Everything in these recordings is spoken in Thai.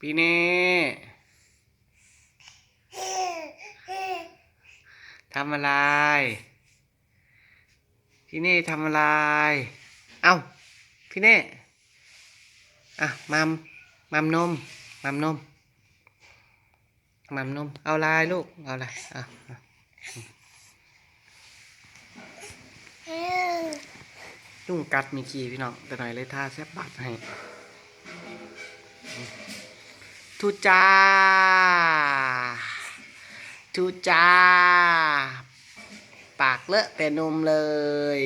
พี่เน่ทำอะไร พี่เน่ทำอะไร เอ้า พี่เน่ อะ มัม มัมนม มัมนม มัมนม เอาลายลูก เอาลายอะอะลุงกัดมีขี้พี่น้อง แต่หน่อยเลยท่าแซบบัดให้ ทุจ้าทุจ้าปากเลอะแต่นมเลย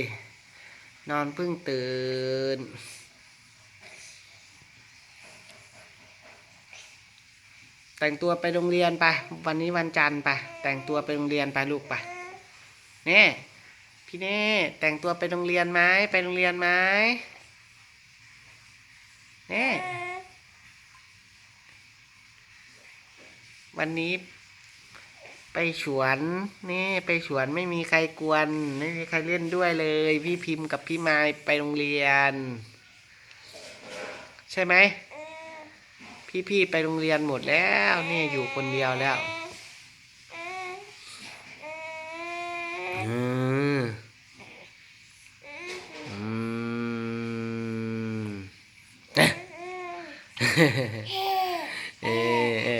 นอนเพิ่งตื่น แต่งตัวไปโรงเรียนไป วันนี้วันจันทร์ไป แต่งตัวไปโรงเรียนไปลูกไปเน่พี่เน่แต่งตัวไปโรงเรียนไหมไปโรงเรียนไหมเน่ วันนี้ ไปสวนนี่ไปสวนไม่มีใครกวน ไม่มีใครเล่นด้วยเลย พี่พิมพ์กับพี่ไม้ไปโรงเรียน ใช่ไหมพี่ๆไปโรงเรียนหมดแล้วนี่อยู่คนเดียวแล้วอืมอืมเออเออ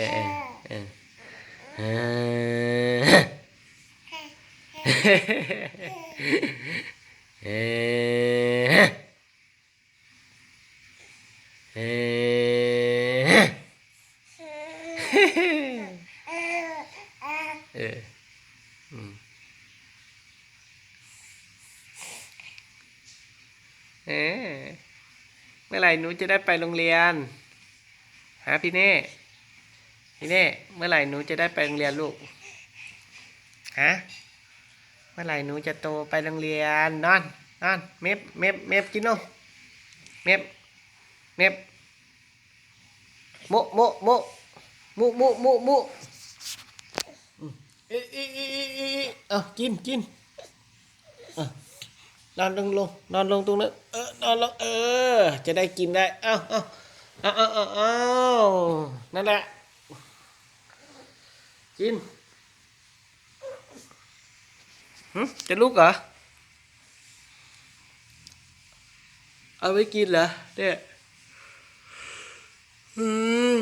เอ๊ะเอ๊ะเอ๊ะเอเออเมื่อไหร่หนูจะได้ไปโรงเรียนฮะพี่เน่ พี่เน่เมื่อไหร่หนูจะได้ไปโรงเรียนลูก ฮะ เมื่อไหร่หนูจะโตไปโรงเรียนนอนนอนเม็บเม็บเม็กินนมเม็บเม็บโมโมโมมุมุมุมุเอะเอะเอะเออะเอะเอากินกินนอนลงลงนอนลงตรงนั้นเออนอนลงเออ จะได้กินได้ เอาเอาเอาเอาเอาเอานั่นแหละ กินหึจะลุกเหรอ เอาไว้กินเหรอเนี่ยอืม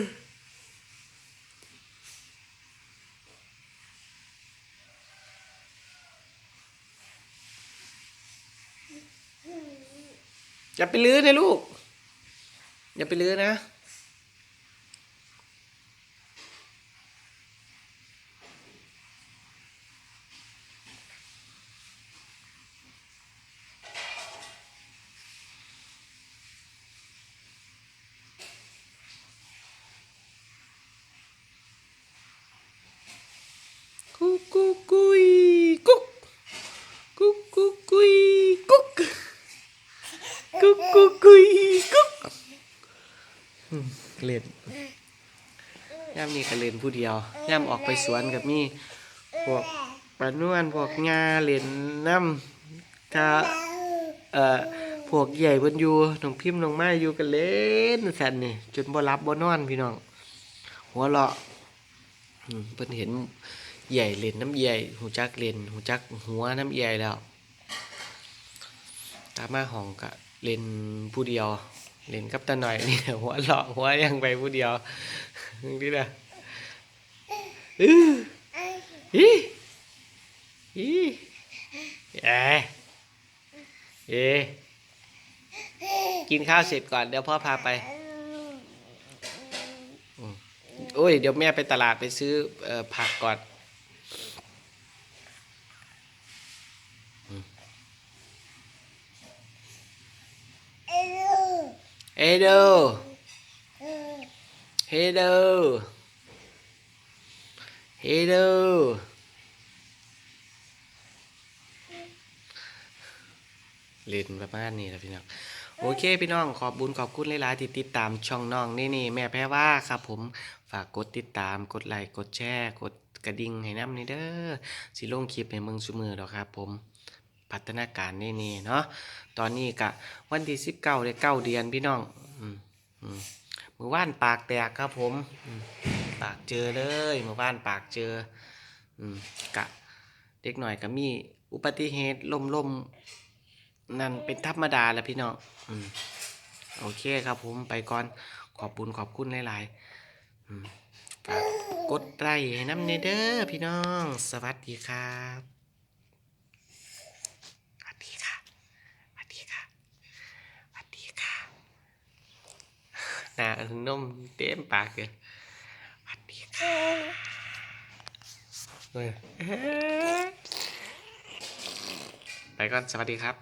อย่าไปลื้อนะลูก อย่าไปลื้อนะ กุ๊กกุ๊กกุยกุ๊กกุ๊กกุ๊กกุยกุ๊กกุ๊กกุ๊กกุยกุ๊กเล่นย่ามนี่ก็เล่นผู้เดียวย่ามออกไปสวนกับมีพวกปลานวลพวกงาเล่นน้ำกะเอ่อพวกใหญ่เพิ่นอยู่น้องพิมพ์น้องไม้อยู่กันเล่นสันนี่จนบ่รับบ่นอนพี่น้องหัวเราะอืมเพิ่นเห็น ใหญ่เล่นน้ำใหญ่หูจักเล่นหูจักหัวน้ำใหญ่แล้ว ตามมาห้องกะเล่นผู้เดียว เล่นกับตาหน่อยนี่หัวเลาะหัวยังไปผู้เดียวนี่นะอืออีอีเอ๊ะเอ๊กินข้าวเสร็จก่อนเดี๋ยวพ่อพาไปโอ้ยเดี๋ยวแม่ไปตลาดไปซื้อออผักก่อน เฮโดเฮโดเฮโดเล่นประมาณนี้แหละพี่น้องโอเคพี่น้องขอบบุญขอบคุณหลายๆที่ติดตามช่องน้องนี่นี่แม่แพ้ว่าครับผมฝากกดติดตามกดไลค์กดแชร์ กดกระดิ่งให้น้ำนี่เด้อสิลงคลิปให้มึงซุมือดอกครับผม พัฒนาการนี่นี่เนาะตอนนี้กะวันที่สิบเก้าได้เก้าเดือนพี่น้องอืมอืมมือว่านปากแตกครับผมปากเจอเลยมือว่านปากเจออืมกะเด็กหน่อยก็มีอุบัติเหตุล่มล่มนั่นเป็นธรรมดาแหล้วพี่น้องอืมโอเคครับผมไปก่อนขอบคุณขอบคุณหลายๆฝากกดไลค์ให้น้ำเนเด้อพี่น้อง สวัสดีครับสวัสดีค่ะสวัสดีค่ะสวัสดีค่ะ หน้านมเต็มปากเลยสวัสดีค่ะเฮ้ยไปก่อน สวัสดีครับ